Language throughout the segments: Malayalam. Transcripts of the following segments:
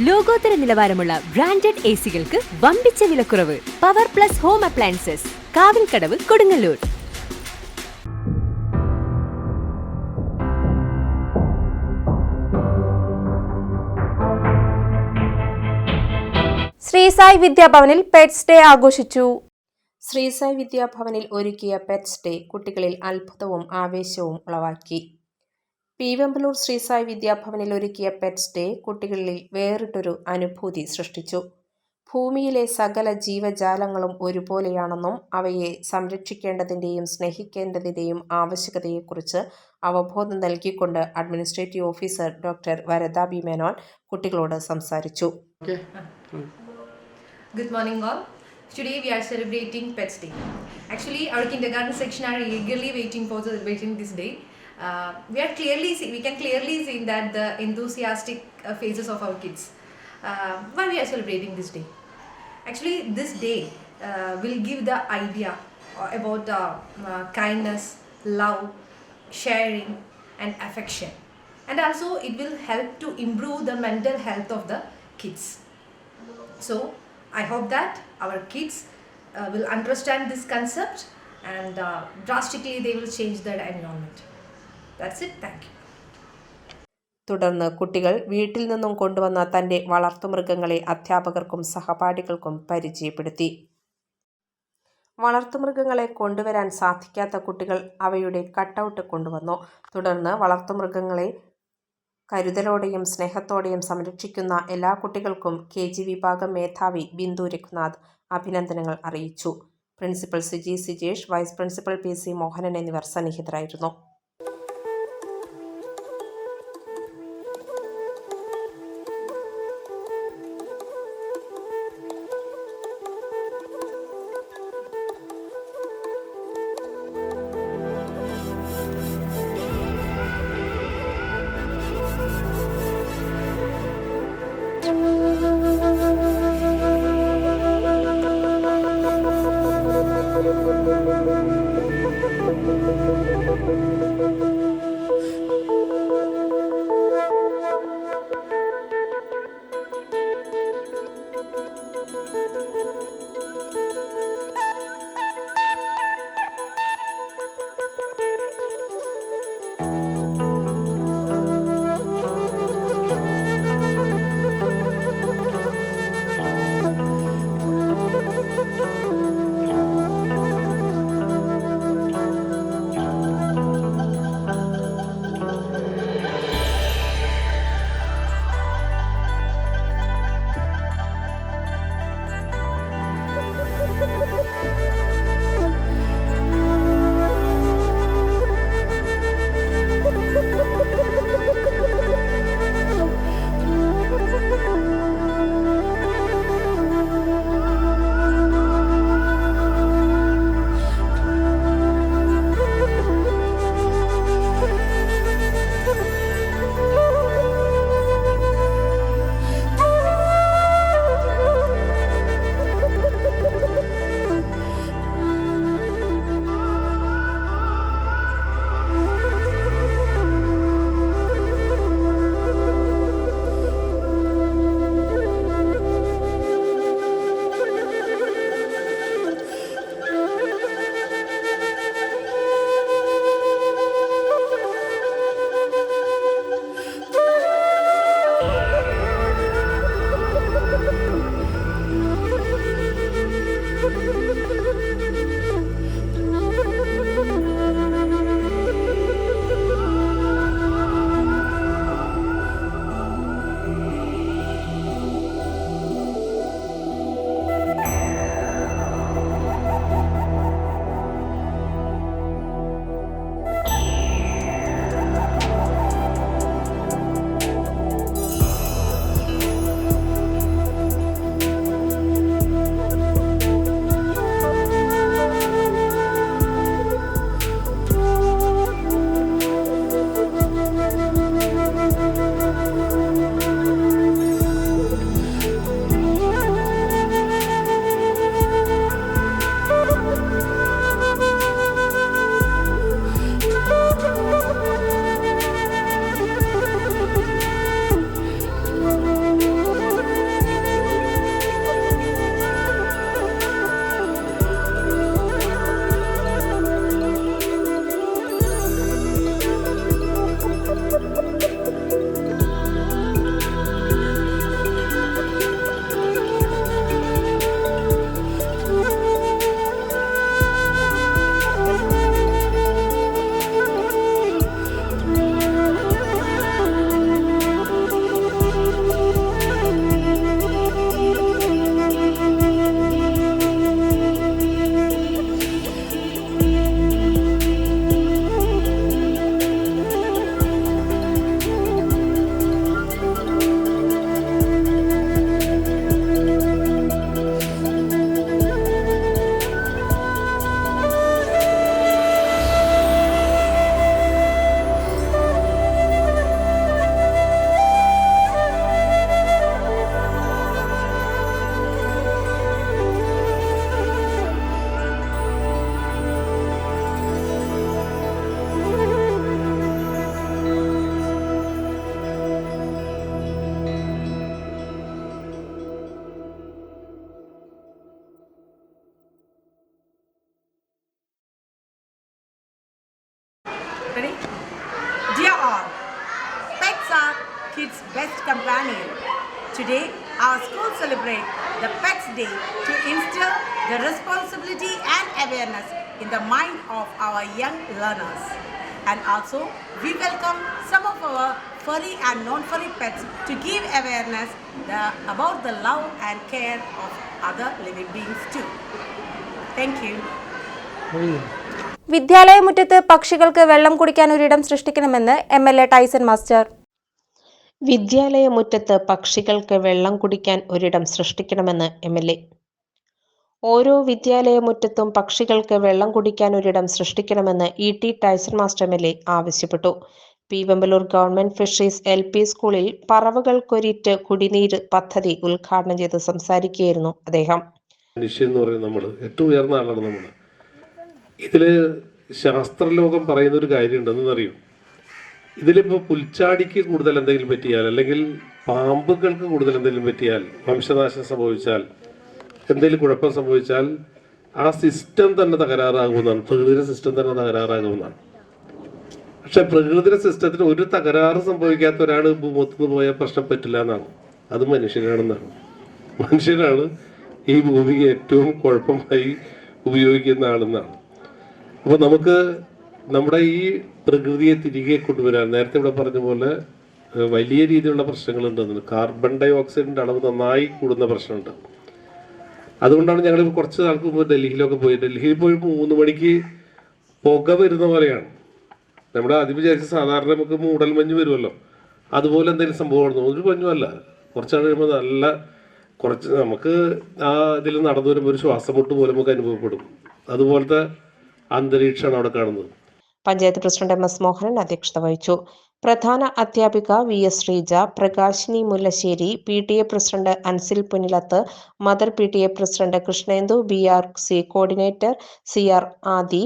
ലോകോത്തര നിലവാരമുള്ള ബ്രാൻഡഡ് എ സികൾക്ക് വമ്പിച്ച വിലക്കുറവ്. Power plus home appliances. Kavilkadavu Kodungallur. Sreesai വിദ്യാഭവനിൽ pets day ആഘോഷിച്ചു. ശ്രീസായി വിദ്യാഭവനിൽ ഒരുക്കിയ പെറ്റ്സ് ഡേ കുട്ടികളിൽ അത്ഭുതവും ആവേശവും ഉളവാക്കി. പീവമ്പലൂർ ശ്രീസായി വിദ്യാഭവനിൽ ഒരുക്കിയ പെറ്റ്സ് ഡേ കുട്ടികളിൽ വേറിട്ടൊരു അനുഭൂതി സൃഷ്ടിച്ചു ഭൂമിയിലെ സകല ജീവജാലങ്ങളും ഒരുപോലെയാണെന്നും അവയെ സംരക്ഷിക്കേണ്ടതിന്റെയും സ്നേഹിക്കേണ്ടതിന്റെയും ആവശ്യകതയെക്കുറിച്ച് അവബോധം നൽകിക്കൊണ്ട് administrative officer doctor Varada B Menon കുട്ടികളോട് സംസാരിച്ചു good morning all Today we are celebrating Pets Day. Actually, our kindergarten section are eagerly waiting for celebrating this day. Uh, we are clearly see, we can clearly see that the enthusiastic uh, faces of our kids. Uh, why we are celebrating this day? Actually, this day uh, will give the idea uh, about uh, kindness, love, sharing, and affection, and also it will help to improve the mental health of the kids. So I hope that our kids will understand this concept and drastically they will change their environment. തുടർന്ന് കുട്ടികൾ വീട്ടിൽ നിന്നും കൊണ്ടുവന്ന തന്റെ വളർത്തുമൃഗങ്ങളെ അധ്യാപകർക്കും സഹപാഠികൾക്കും പരിചയപ്പെടുത്തി. വളർത്തുമൃഗങ്ങളെ കൊണ്ടുവരാൻ സാധിക്കാത്ത കുട്ടികൾ അവയുടെ കട്ടൗട്ട് കൊണ്ടുവന്നു. തുടർന്ന് വളർത്തുമൃഗങ്ങളെ കരുതലോടെയും സ്നേഹത്തോടെയും സംരക്ഷിക്കുന്ന എല്ലാ കുട്ടികൾക്കും കെ ജി വിഭാഗം മേധാവി ബിന്ദു രഘുനാഥ് അഭിനന്ദനങ്ങൾ അറിയിച്ചു. Principal Suji Sijesh vice principal P C Mohanan എന്നിവർ സന്നിഹിതരായിരുന്നു. Música Ready? Dear all, pets are kids' best companion. Today, our school celebrates the Pets Day to instill the responsibility and awareness in the mind of our young learners. And also, we welcome some of our furry and non-furry pets to give awareness the, about the love and care of other living beings too. Thank you. വിദ്യാലയമുറ്റത്ത് പക്ഷികൾക്ക് വെള്ളം കുടിക്കാൻ ഒരിടം സൃഷ്ടിക്കണമെന്ന് M L A Tyson master. വിദ്യാലയമുറ്റത്ത് പക്ഷികൾക്ക് വെള്ളം കുടിക്കാൻ ഒരിടം സൃഷ്ടിക്കണമെന്ന് എം എൽ എ. ഓരോ വിദ്യാലയമുറ്റത്തും പക്ഷികൾക്ക് വെള്ളം കുടിക്കാൻ ഒരിടം സൃഷ്ടിക്കണമെന്ന് E T Tyson master M L A ആവശ്യപ്പെട്ടു. Peevembalur government fisheries L P സ്കൂളിൽ പറവകൾക്കൊരിറ്റ് കുടിനീര് പദ്ധതി ഉദ്ഘാടനം ചെയ്ത് സംസാരിക്കുകയായിരുന്നു അദ്ദേഹം. മനുഷ്യൻ എന്ന് പറയുന്നത് നമ്മൾ ഏറ്റവും ഉയർന്ന ആളാണ് നമ്മൾ ഇതിൽ ശാസ്ത്രലോകം പറയുന്ന ഒരു കാര്യം ഉണ്ടെന്നറിയും ഇതിലിപ്പോൾ പുൽച്ചാടിക്ക് കൂടുതൽ എന്തെങ്കിലും പറ്റിയാൽ അല്ലെങ്കിൽ പാമ്പുകൾക്ക് കൂടുതൽ എന്തെങ്കിലും പറ്റിയാൽ വംശനാശം സംഭവിച്ചാൽ എന്തെങ്കിലും കുഴപ്പം സംഭവിച്ചാൽ ആ സിസ്റ്റം തന്നെ തകരാറാകുമെന്നാണ്. പ്രകൃതിയുടെ സിസ്റ്റം തന്നെ തകരാറാകുമെന്നാണ്. പക്ഷെ പ്രകൃതിയുടെ സിസ്റ്റത്തിന് ഒരു തകരാറ് സംഭവിക്കാത്ത ഒരാൾ ഭൂമത്തുനിന്ന് പോയാൽ പ്രശ്നം പറ്റില്ല എന്നാണ്. അത് മനുഷ്യനാണെന്നാണ്. മനുഷ്യനാണ് ഈ ഭൂമിക്ക് ഏറ്റവും കുഴപ്പമായി ഉപയോഗിക്കുന്ന ആളെന്നാണ്. അപ്പോൾ നമുക്ക് നമ്മുടെ ഈ പ്രകൃതിയെ തിരികെ കൊണ്ടുവരാൻ നേരത്തെ ഇവിടെ പറഞ്ഞ പോലെ വലിയ രീതിയിലുള്ള പ്രശ്നങ്ങൾ പ്രശ്നങ്ങളുണ്ടെന്ന്. കാർബൺ ഡൈ ഓക്സൈഡിന്റെ അളവ് നന്നായി കൂടുന്ന പ്രശ്നമുണ്ട്. അതുകൊണ്ടാണ് ഞങ്ങൾ കുറച്ച് നാൾക്ക് മുമ്പ് ഡൽഹിയിലൊക്കെ പോയി. ഡൽഹിയിൽ പോയി മൂന്ന് മണിക്ക് പുക വരുന്ന പോലെയാണ്. നമ്മുടെ ആദ്യം വിചാരിച്ച സാധാരണ നമുക്ക് മൂടൽ മഞ്ഞ് വരുമല്ലോ. അതുപോലെ എന്തെങ്കിലും സംഭവമാണെന്ന് ഒരു മഞ്ഞുമല്ല കുറച്ച് കഴിയുമ്പോൾ നല്ല കുറച്ച് നമുക്ക് ആ ഇതിൽ നടന്നു വരുമ്പോൾ ഒരു ശ്വാസം മുട്ട് പോലെ നമുക്ക് അനുഭവപ്പെടും. അതുപോലത്തെ അന്തരീക്ഷമാണ് അവിടെ കാണുന്നത്. Panchayat president M S Mohanan അധ്യക്ഷത വഹിച്ചു. പ്രധാന അധ്യാപിക V S Sreeja Prakashini Mullassery P T A president Ansil Punilath mother P T A president Krishnendu B R C coordinator C R Adi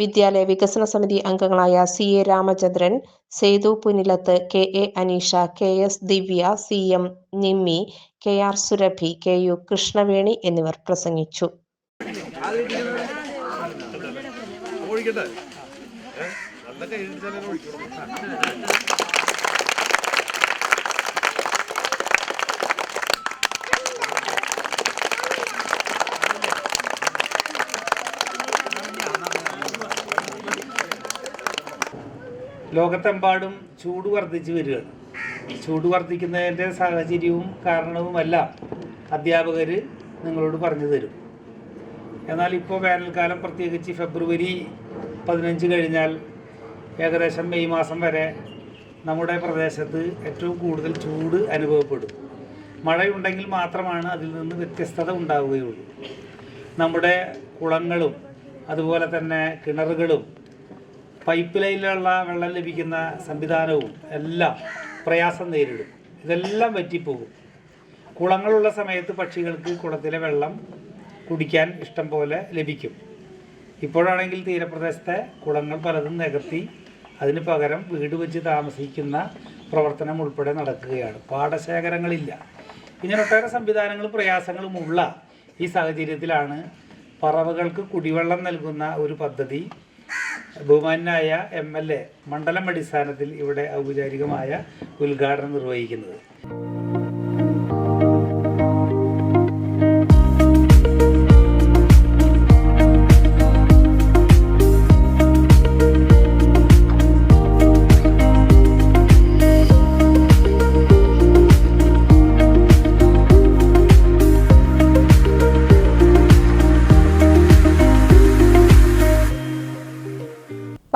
വിദ്യാലയ വികസന സമിതി അംഗങ്ങളായ C A Ramachandran Sethu Punilath K A Aneesha K S Divya C M Nimmi K R Surabhi K U Krishnaveni എന്നിവർ പ്രസംഗിച്ചു. ലോകത്തെമ്പാടും ചൂട് വർദ്ധിച്ചു വരികയാണ്. ചൂട് വർദ്ധിക്കുന്നതിന്റെ സാഹചര്യവും കാരണവുമെല്ലാം അധ്യാപകർ നിങ്ങളോട് പറഞ്ഞു തരും. എന്നാൽ ഇപ്പോൾ വേനൽക്കാലം പ്രത്യേകിച്ച് ഫെബ്രുവരി പതിനഞ്ച് കഴിഞ്ഞാൽ ഏകദേശം മെയ് മാസം വരെ നമ്മുടെ പ്രദേശത്ത് ഏറ്റവും കൂടുതൽ ചൂട് അനുഭവപ്പെടും. മഴയുണ്ടെങ്കിൽ മാത്രമാണ് അതിൽ നിന്ന് വ്യത്യസ്തത ഉണ്ടാവുകയുള്ളൂ. നമ്മുടെ കുളങ്ങളും അതുപോലെ തന്നെ കിണറുകളും പൈപ്പ് ലൈനിലുള്ള വെള്ളം ലഭിക്കുന്ന സംവിധാനവും എല്ലാം പ്രയാസം നേരിടും. ഇതെല്ലാം വറ്റിപ്പോകും. കുളങ്ങളുള്ള സമയത്ത് പക്ഷികൾക്ക് കുളത്തിലെ വെള്ളം കുടിക്കാൻ ഇഷ്ടം പോലെ ലഭിക്കും. ഇപ്പോഴാണെങ്കിൽ തീരപ്രദേശത്തെ കുളങ്ങൾ പലതും നികത്തി അതിന് പകരം വീട് വെച്ച് താമസിക്കുന്ന പ്രവർത്തനം ഉൾപ്പെടെ നടക്കുകയാണ്. പാടശേഖരങ്ങളില്ല. ഇങ്ങനെ ഒട്ടേറെ സംവിധാനങ്ങളും പ്രയാസങ്ങളുമുള്ള ഈ സാഹചര്യത്തിലാണ് പറവകൾക്ക് കുടിവെള്ളം നൽകുന്ന ഒരു പദ്ധതി ബഹുമാനായ എം എൽ എ മണ്ഡലം അടിസ്ഥാനത്തിൽ ഇവിടെ ഔപചാരികമായ ഉദ്ഘാടനം നിർവഹിക്കുന്നത്.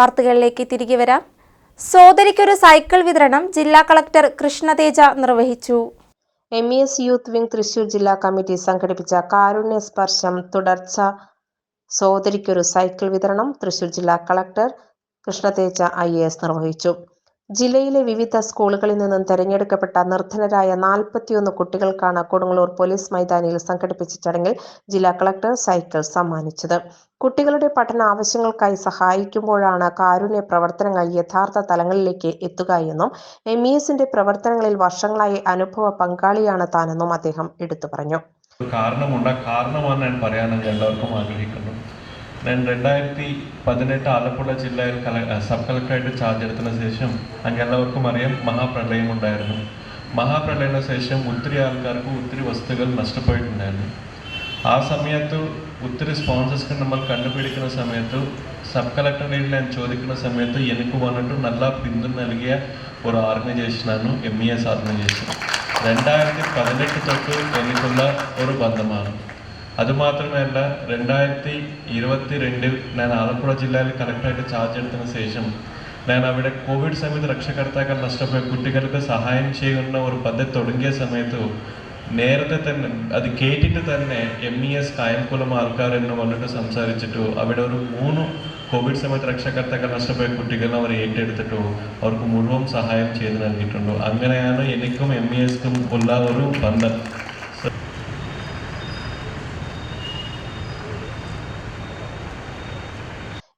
വാർത്തകളിലേക്ക് തിരികെ വരാം. സോദരിക്കൊരു സൈക്കിൾ വിതരണം ജില്ലാ കളക്ടർ കൃഷ്ണതേജ നിർവഹിച്ചു. M E S youth wing Thrissur ജില്ലാ കമ്മിറ്റി സംഘടിപ്പിച്ച കാരുണ്യ സ്പർശം തുടർച്ച. സോദരിക്കൊരു സൈക്കിൾ വിതരണം തൃശൂർ ജില്ലാ കളക്ടർ കൃഷ്ണതേജ ഐ എസ് നിർവഹിച്ചു. ജില്ലയിലെ വിവിധ സ്കൂളുകളിൽ നിന്നും തെരഞ്ഞെടുക്കപ്പെട്ട നിർധനരായ നാൽപ്പത്തിയൊന്ന് കുട്ടികൾക്കാണ് കൊടുങ്ങല്ലൂർ പോലീസ് മൈതാനിയിൽ സംഘടിപ്പിച്ച ചടങ്ങിൽ ജില്ലാ കളക്ടർ സൈക്കിൾ സമ്മാനിച്ചത്. കുട്ടികളുടെ പഠന ആവശ്യങ്ങൾക്കായി സഹായിക്കുമ്പോഴാണ് കാരുണ്യ പ്രവർത്തനങ്ങൾ യഥാർത്ഥ തലങ്ങളിലേക്ക് എത്തുക എന്നും എം ഇ എസിന്റെ പ്രവർത്തനങ്ങളിൽ വർഷങ്ങളായി അനുഭവ പങ്കാളിയാണ് താനെന്നും അദ്ദേഹം എടുത്തു പറഞ്ഞു. കാരണമുണ്ട്. ആ കാരണമാണ് ഞാൻ പറയാൻ എല്ലാവർക്കും ആഗ്രഹിക്കുന്നു. నేను രണ്ടായിരത്തി പതിനെട്ട് ആലപ്പുഴ ജില്ലയിൽ കല സബ് കളക്ടറായിട്ട് ചാർജ് എടുത്തതിന് ശേഷം അങ്ങ് എല്ലാവർക്കും അറിയാം മഹാപ്രളയം ഉണ്ടായിരുന്നു. മഹാപ്രളയത്തിന് ശേഷം ഒത്തിരി ആൾക്കാർക്ക് ഒത്തിരി വസ്തുക്കൾ നഷ്ടപ്പെട്ടിട്ടുണ്ടായിരുന്നു. ആ സമയത്ത് ഒത്തിരി സ്പോൺസേഴ്സ് നമ്മൾ കണ്ടുപിടിക്കുന്ന സമയത്ത് സബ് കളക്ടറിനെ ഞാൻ ചോദിക്കുന്ന സമയത്ത് എനിക്ക് വന്നിട്ട് നല്ല പിന്തുണ നൽകിയ ഒരു ഓർഗനൈസേഷനാണ് എം ഇ എസ് ഓർഗനൈസേഷൻ രണ്ടായിരത്തി പതിനെട്ട് തൊട്ട് എനിക്കുള്ള ഒരു ബന്ധമാണ്. അതുമാത്രമല്ല രണ്ടായിരത്തി ഇരുപത്തി രണ്ടിൽ ഞാൻ ആലപ്പുഴ ജില്ലയിൽ കളക്ടറായിട്ട് ചാർജ് എടുത്തതിന് ശേഷം ഞാൻ അവിടെ കോവിഡ് സമയത്ത് രക്ഷകർത്താക്കൾ നഷ്ടപ്പോയ കുട്ടികൾക്ക് സഹായം ചെയ്യുന്ന ഒരു പദ്ധതി തുടങ്ങിയ സമയത്ത് നേരത്തെ തന്നെ അത് കേട്ടിട്ട് തന്നെ എം ഇ എസ് കായംകുളം ആൾക്കാർ എന്ന് വന്നിട്ട് സംസാരിച്ചിട്ടു അവിടെ ഒരു മൂന്ന് കോവിഡ് സമയത്ത് രക്ഷകർത്താക്കൾ നഷ്ടപ്പോയ കുട്ടികൾ അവർ ഏറ്റെടുത്തിട്ടു അവർക്ക് മുഴുവൻ സഹായം ചെയ്ത് നൽകിയിട്ടുണ്ടോ. അങ്ങനെയാണ് എനിക്കും എം ഇ എസ്ക്കും ഉള്ള ഒരു ബന്ധം.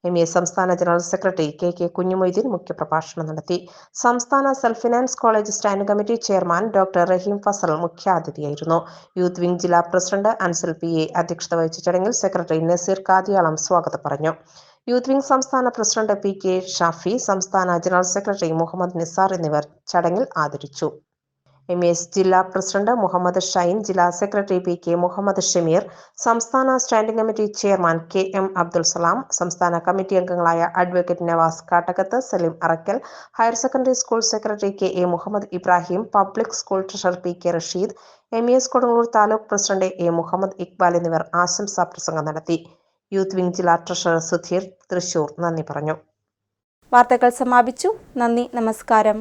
എം എ സംസ്ഥാന general secretary K K Kunhumoideen മുഖ്യപ്രഭാഷണം നടത്തി. സംസ്ഥാന self finance college standing committee chairman doctor Rahim Fazal മുഖ്യാതിഥിയായിരുന്നു. Youth wing ജില്ലാ പ്രസിഡന്റ് അൻസൽ പി എ അധ്യക്ഷത വഹിച്ച ചടങ്ങിൽ സെക്രട്ടറി നസീർ കാദിയാളം സ്വാഗതം പറഞ്ഞു. യൂത്ത് വിംഗ് സംസ്ഥാന പ്രസിഡന്റ് പി കെ ഷാഫി സംസ്ഥാന ജനറൽ സെക്രട്ടറി മുഹമ്മദ് നിസാർ എന്നിവർ ചടങ്ങിൽ ആദരിച്ചു. എം എസ് ജില്ലാ പ്രസിഡന്റ് മുഹമ്മദ് ഷൈൻ ജില്ലാ secretary P K Muhammad Shameer സംസ്ഥാന standing committee chairman K M Abdul Salam സംസ്ഥാന കമ്മിറ്റി അംഗങ്ങളായ advocate Navas Kattakath Saleem Arakkal higher secondary school secretary K A Muhammad Ibrahim public school treasurer P K Rasheed M S Kodungoor taluk president A Muhammad Iqbal എന്നിവർ ആശംസാ പ്രസംഗം നടത്തി. യൂത്ത് വിംഗ് ജില്ലാ ട്രഷറർ സുധീർ തൃശൂർ നന്ദി പറഞ്ഞു. വാർത്തകൾ സമാപിച്ചു. നന്ദി നമസ്കാരം.